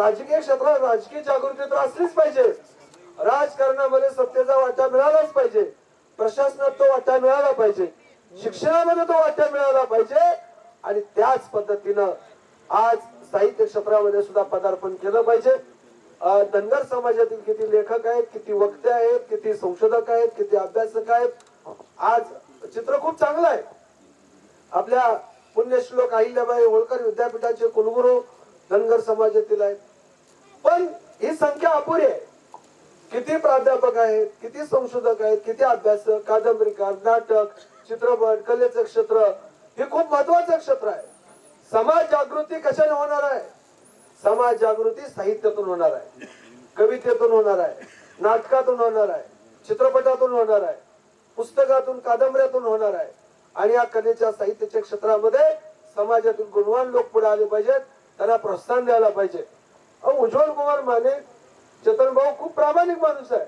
राजकीय क्षेत्रात राजकीय जागृती तर असलीच पाहिजे. राजकारणामध्ये सत्तेचा वाटा मिळालाच पाहिजे. प्रशासनात तो वाटा मिळाला पाहिजे. शिक्षणामध्ये तो वाटा मिळाला पाहिजे. आणि त्याच पद्धतीनं आज साहित्य क्षेत्रामध्ये सुद्धा पदार्पण केलं पाहिजे. धनगर समाजातील किती लेखक आहेत किती वक्ते आहेत किती संशोधक आहेत किती अभ्यासक आहेत. आज चित्र खूप चांगलं आहे. आपल्या पुण्यश्लोक अहिल्याबाई होळकर विद्यापीठाचे कुलगुरू धनगर समाजातील आहेत. पण ही संख्या अपुरी आहे. किती प्राध्यापक आहेत किती संशोधक आहेत किती अभ्यासक कादंबरीकार नाटक चित्रपट कलेचं क्षेत्र हे खूप महत्वाचं क्षेत्र आहे. समाज जागृती कशाने होणार आहे? समाज जागृती साहित्यातून होणार आहे. कवितेतून होणार आहे. नाटकातून होणार आहे. चित्रपटातून होणार आहे. पुस्तकातून कादंबऱ्यातून होणार आहे. आणि या कलेच्या साहित्याच्या क्षेत्रामध्ये समाजातून गुणवान लोक पुढे आले पाहिजेत त्यांना प्रोत्साहन द्यायला पाहिजे. उज्ज्वल कुमार माने चेतन भाऊ खूप प्रामाणिक माणूस आहे.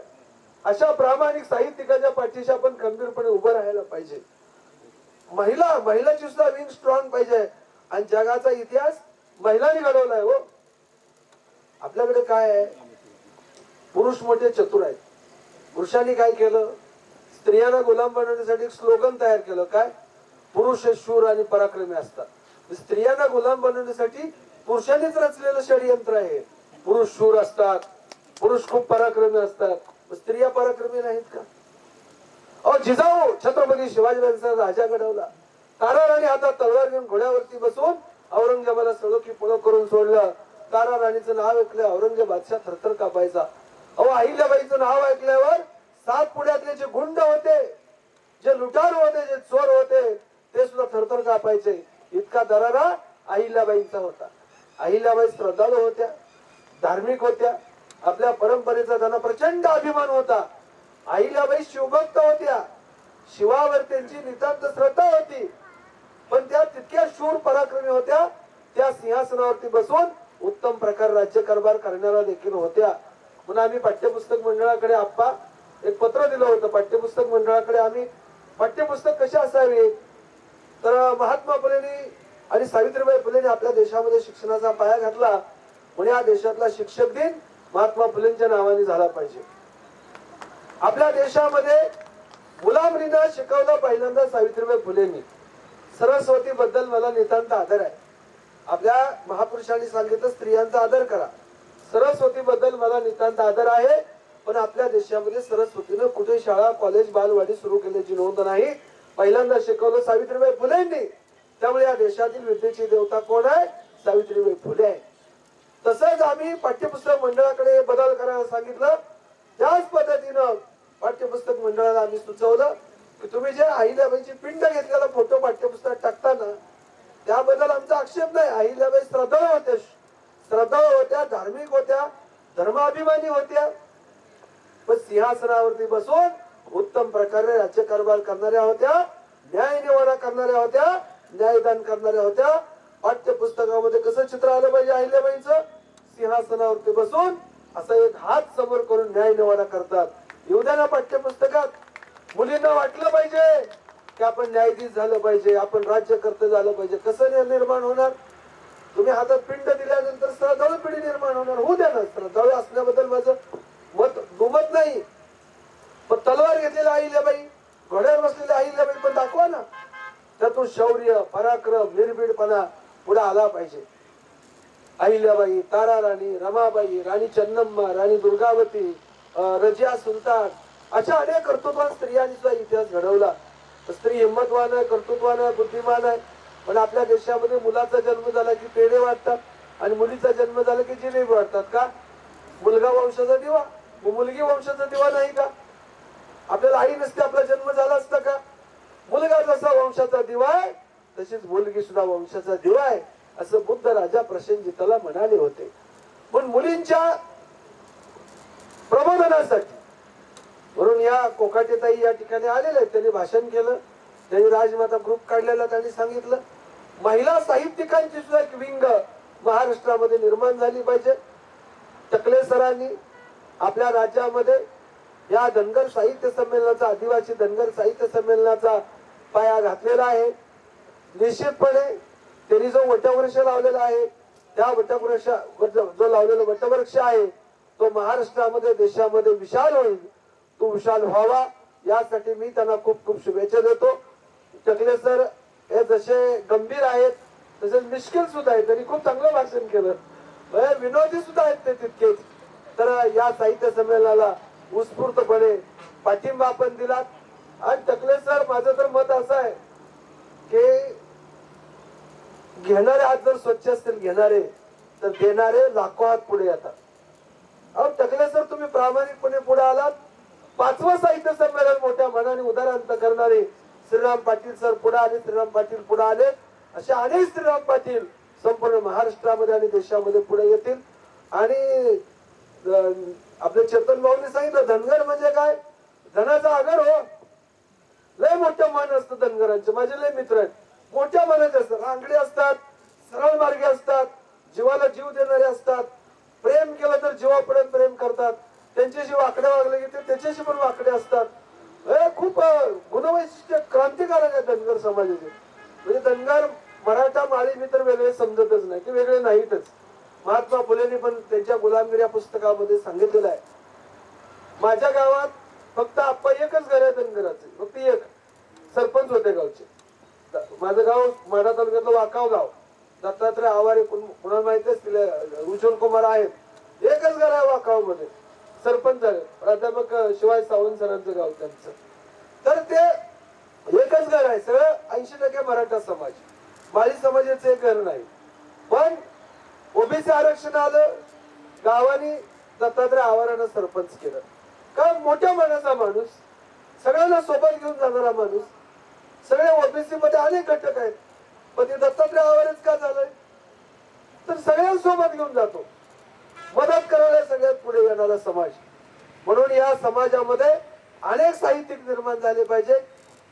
अशा प्रामाणिक साहित्यिकाच्या पाठीशी आपण खंबीरपणे उभं राहायला पाहिजे. महिला महिलाची सुद्धा विंग स्ट्रॉंग पाहिजे. आणि जगाचा इतिहास महिलांनी घडवलाय हो. आपल्याकडे काय आहे? पुरुष मोठे चतुर आहेत. पुरुषांनी काय केलं? स्त्रियांना गुलाम बनवण्यासाठी एक स्लोगन तयार केलं. काय? पुरुष हे शूर आणि पराक्रमी असतात. स्त्रियांना गुलाम बनवण्यासाठी पुरुषांनीच रचलेलं षडयंत्र आहे. पुरुष शूर असतात पुरुष खूप पराक्रमी असतात. स्त्रिया पराक्रमी नाहीत का? अहो जिजाऊ छत्रपती शिवाजीराजांचा राजा घडवला. तारा राणी हातात तलवार घेऊन घोड्यावरती बसून औरंगजेबाला सळोखी पुढं करून सोडलं. तारा राणीचं नाव ऐकलं औरंगजेब बादशाह थरथर कापायचा. अहो अहिल्याबाईचं नाव ऐकल्यावर सात पुण्यातले जे गुंड होते जे लुटार होते जे चोर होते ते सुद्धा थरथर कापायचे. इतका दरारा अहिल्याबाईंचा होता. अहिल्याबाई श्रद्धाळू होत्या धार्मिक होत्या आपल्या परंपरेचा त्यांना प्रचंड अभिमान होता. अहिल्याबाई शिवभक्त होत्या. शिवावर त्यांची नितांत श्रद्धा होती. पण त्या तितक्या शूर पराक्रमी होत्या त्या सिंहासनावरती बसून उत्तम प्रकार राज्यकारभार करणाऱ्या देखील होत्या. म्हणून आम्ही पाठ्यपुस्तक मंडळाकडे आप्पा एक पत्र दिलं होतं. पाठ्यपुस्तक मंडळाकडे आम्ही पाठ्यपुस्तक कसे असावे? तर महात्मा फुलेनी आणि सावित्रीबाई फुलेनी आपल्या देशामध्ये शिक्षणाचा पाया घातला म्हणून या देशातला शिक्षक दिन महात्मा फुलेंच्या नावाने झाला पाहिजे. आपल्या देशामध्ये मुलामुलींना शिकवलं पहिल्यांदा सावित्रीबाई फुलेंनी. सरस्वती बद्दल मला नितांत आदर आहे. आपल्या महापुरुषांनी सांगितलं स्त्रियांचा आदर करा. सरस्वती बद्दल मला नितांत आदर आहे पण आपल्या देशामध्ये सरस्वतीनं कुठे शाळा कॉलेज बालवाडी सुरू केल्याची नोंद नाही. पहिल्यांदा शिकवलं सावित्रीबाई फुलेंनी. त्यामुळे या देशातील विद्येची देवता कोण आहे? सावित्रीबाई फुले. आहे तसंच आम्ही पाठ्यपुस्तक मंडळाकडे बदल करायला सांगितलं. त्याच पद्धतीनं पाठ्यपुस्तक मंडळाला आम्ही सुचवलं की तुम्ही जे अहिल्याबाईची पिंड घेतलेला फोटो पाठ्यपुस्तकात टाकताना त्याबद्दल आमचा आक्षेप नाही. अहिल्याबाई श्रद्धा होत्या श्रद्धा होत्या धार्मिक होत्या धर्माभिमानी होत्या. पण सिंहासनावरती बसून उत्तम प्रकारे राज्यकारभार करणाऱ्या होत्या न्याय निवाडा करणाऱ्या होत्या न्यायदान करणाऱ्या होत्या. पाठ्यपुस्तकामध्ये कसं चित्र आलं पाहिजे अहिल्याबाईचं सिंहासनावरती बसून असा एक हात समोर करून न्याय निवाडा करतात. येऊ द्या ना पाठ्यपुस्तकात. मुलींना वाटलं पाहिजे की आपण न्यायाधीश झालं पाहिजे आपण राज्यकर्ते झालं पाहिजे. कसं निर्माण होणार? तुम्ही हातात पिंड दिल्यानंतर श्रद्धाळू पिढी निर्माण होणार. होऊ द्या ना श्रद्धाळू असल्याबद्दल माझं मत दुमत नाही. पण तलवार घेतलेला अहिल्याबाई घोड्यावर बसलेल्या अहिल्याबाई पण दाखवा ना. त्यातून शौर्य पराक्रम निर्भीडपणा पुढे आला पाहिजे. अहिल्याबाई तारा राणी रमाबाई राणी चन्नम्मा राणी दुर्गावती रजिया सुलतान अशा अनेक कर्तृत्वान स्त्रियांनी सुद्धा इतिहास घडवला. स्त्री हिंमतवान आहे कर्तृत्वान आहे बुद्धिमान आहे. पण आपल्या देशामध्ये मुलाचा जन्म झाला की पेढे वाटतात आणि मुलीचा जन्म झाला की जिलेबी वाटतात का? मुलगा वंशाचा दिवा मुलगी वंशाचा दिवा नाही का? आपल्याला आई नसते आपला जन्म झाला असता का? मुलगा जसा वंशाचा दिवा आहे तशीच मुलगी सुद्धा वंशाचा दिवा आहे असं बुद्ध राजा प्रसेनजिताला म्हणाले होते. पण मुलींच्या प्रबोधनासाठी म्हणून या कोकाटेताई या ठिकाणी आलेले आहेत त्यांनी भाषण केलं त्यांनी राजमाता ग्रुप काढलेला त्यांनी सांगितलं. महिला साहित्यिकांची सुद्धा एक विंग महाराष्ट्रामध्ये निर्माण झाली पाहिजे. टकले सरांनी आपल्या राज्यामध्ये या धनगर साहित्य संमेलनाचा आदिवासी धनगर साहित्य संमेलनाचा पाया घातलेला आहे. निश्चितपणे त्यांनी जो वटवृक्ष लावलेला आहे त्या वटवृक्ष जो लावलेला वटवृक्ष आहे तो महाराष्ट्रामध्ये देशामध्ये विशाल होईल. तो विशाल व्हावा यासाठी मी त्यांना खूप खूप शुभेच्छा देतो. टकले सर हे जसे गंभीर आहेत तसेच मिश्किल सुद्धा आहेत. त्यांनी खूप चांगलं भाषण केलं. हे विनोदी सुद्धा आहेत ते तितकेच. तर या साहित्य संमेलनाला उत्स्फूर्तपणे पाठिंबा आपण दिलात. आणि टकले सर माझं तर मत असं आहे की घेणारे हात जर स्वच्छ असतील घेणारे तर देणारे लाखो हात पुढे येतात. अहो टकले सर तुम्ही प्रामाणिकपणे पुढे आलात. पाचवं साहित्य संमेलन मोठ्या मनाने उदाहरण करणारे श्रीराम पाटील सर पुढे आले श्रीराम पाटील पुढे आले. असे अनेक श्रीराम पाटील संपूर्ण महाराष्ट्रामध्ये आणि देशामध्ये पुढे येतील. आणि आपले चेतन भाऊने सांगितलं धनगर म्हणजे काय? धनाचा आगर हो. लय मोठं मन असतं धनगरांचे. माझे लय मित्र आहेत. मोठ्या मनाचे असतात. रांगडे असतात सरळ मार्गे असतात जीवाला जीव देणारे असतात. प्रेम केलं तर जीवापर्यंत प्रेम करतात. त्यांच्याशी वाकडे वागले की ते त्याच्याशी पण वाकडे असतात. हे खूप गुणवैशिष्ट्य क्रांतिकारक आहे धनगर समाजाचे. म्हणजे धनगर मराठा माळी मी तर वेगळे समजतच नाही की वेगळे नाहीतच. महात्मा फुलेंनी पण त्यांच्या गुलामगिरी या पुस्तकामध्ये सांगितलेलं आहे. माझ्या गावात फक्त आप्पा एकच घर आहे फक्त एक. सरपंच होते गावचे. माझं गाव माढा तालुक्यातलं वाकाव गाव. दत्तात्रय आवारे कुण- कुणाला माहितीच तिला रुचन कुमार आहेत. एकच घर आहे वाकावमध्ये सरपंच आहे. प्राध्यापक शिवाय सावंत सरांचं गाव त्यांचं. तर ते एकच घर आहे. सगळं ऐंशी टक्के मराठा समाज. माळी समाजाचं एक घर नाही. पण ओबीसी आरक्षण आलं गावाने दत्तात्रय आवारानं सरपंच केलं. का मोठ्या मनाचा माणूस सगळ्यांना सोबत घेऊन जाणारा माणूस सगळ्या ओबीसी मध्ये अनेक घटक आहेत. पण ते दत्तात्रय आवारच का झालंय? तर सगळ्यांसोबत घेऊन जातो. मदत करायला सगळ्यात पुढे येणारा समाज. म्हणून या समाजामध्ये अनेक साहित्यिक निर्माण झाले पाहिजे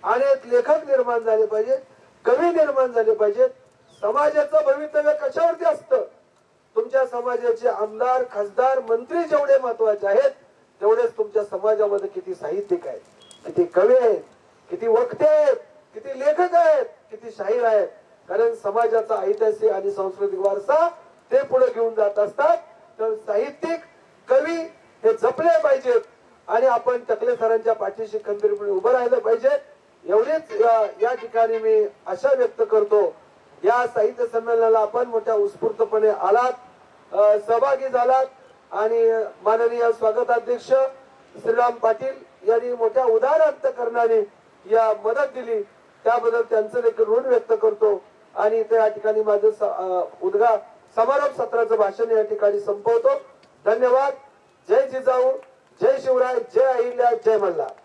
अनेक लेखक निर्माण झाले पाहिजे कवी निर्माण झाले पाहिजेत. समाजाचं भवितव्य कशावरती असतं? तुमच्या समाजाचे आमदार खासदार मंत्री जेवढे महत्त्वाचे आहेत तेवढेच तुमच्या समाजामध्ये किती साहित्यिक आहेत किती कवी आहेत किती वक्ते आहेत किती लेखक आहेत किती शाहीर आहेत. कारण समाजाचा ऐतिहासिक आणि सांस्कृतिक वारसा ते पुढे घेऊन जात असतात. तर साहित्यिक कवी हे जपले पाहिजेत आणि आपण टकले सरांच्या पाठीशी खंबीरपणे उभं राहिलं पाहिजे. एवढेच या- या ठिकाणी मी आशा व्यक्त करतो. या साहित्य संमेलनाला आपण मोठ्या उत्स्फूर्तपणे आलात सहभागी झालात आणि माननीय स्वागताध्यक्ष श्रीराम पाटील यांनी मोठ्या उदार अंतकरणाने या मदत दिली. त्याबद्दल त्यांचं देखील ऋण व्यक्त करतो आणि त्या ठिकाणी माझं स- उद्गा समारोप सत्राचं भाषण या ठिकाणी संपवतो. धन्यवाद. जय जिजाऊ. जय शिवराय. जय अहिल्या. जय मल्हार.